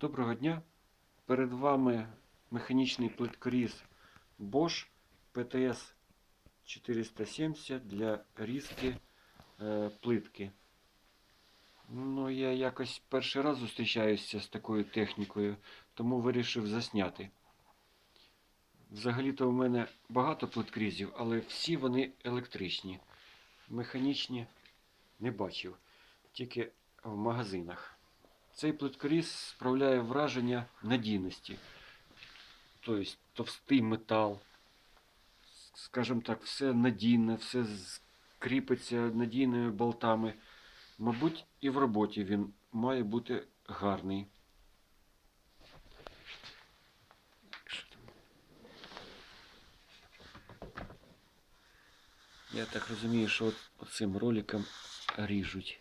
Доброго дня! Перед вами механічний плиткоріз Bosch PTS 470 для різки е, плитки. Ну, я якось перший раз зустрічаюся з такою технікою, тому вирішив засняти. Взагалі-то у мене багато плиткрізів, але всі вони електричні. Механічні не бачив, тільки в магазинах. Цей плиткоріз справляє враження надійності. Тобто товстий метал, скажімо так, все надійне, все кріпиться надійними болтами. Мабуть, і в роботі він має бути гарний. Я так розумію, що оцим роликом ріжуть.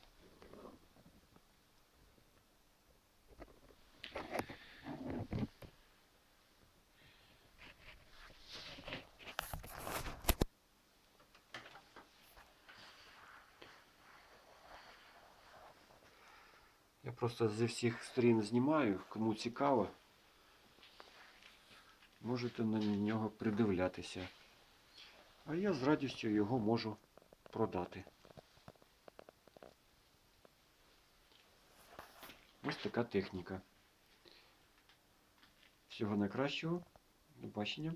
Я просто зі всіх сторін знімаю, кому цікаво, можете на нього придивлятися. А я з радістю його можу продати. Ось така техніка. Всього найкращого. До бачення.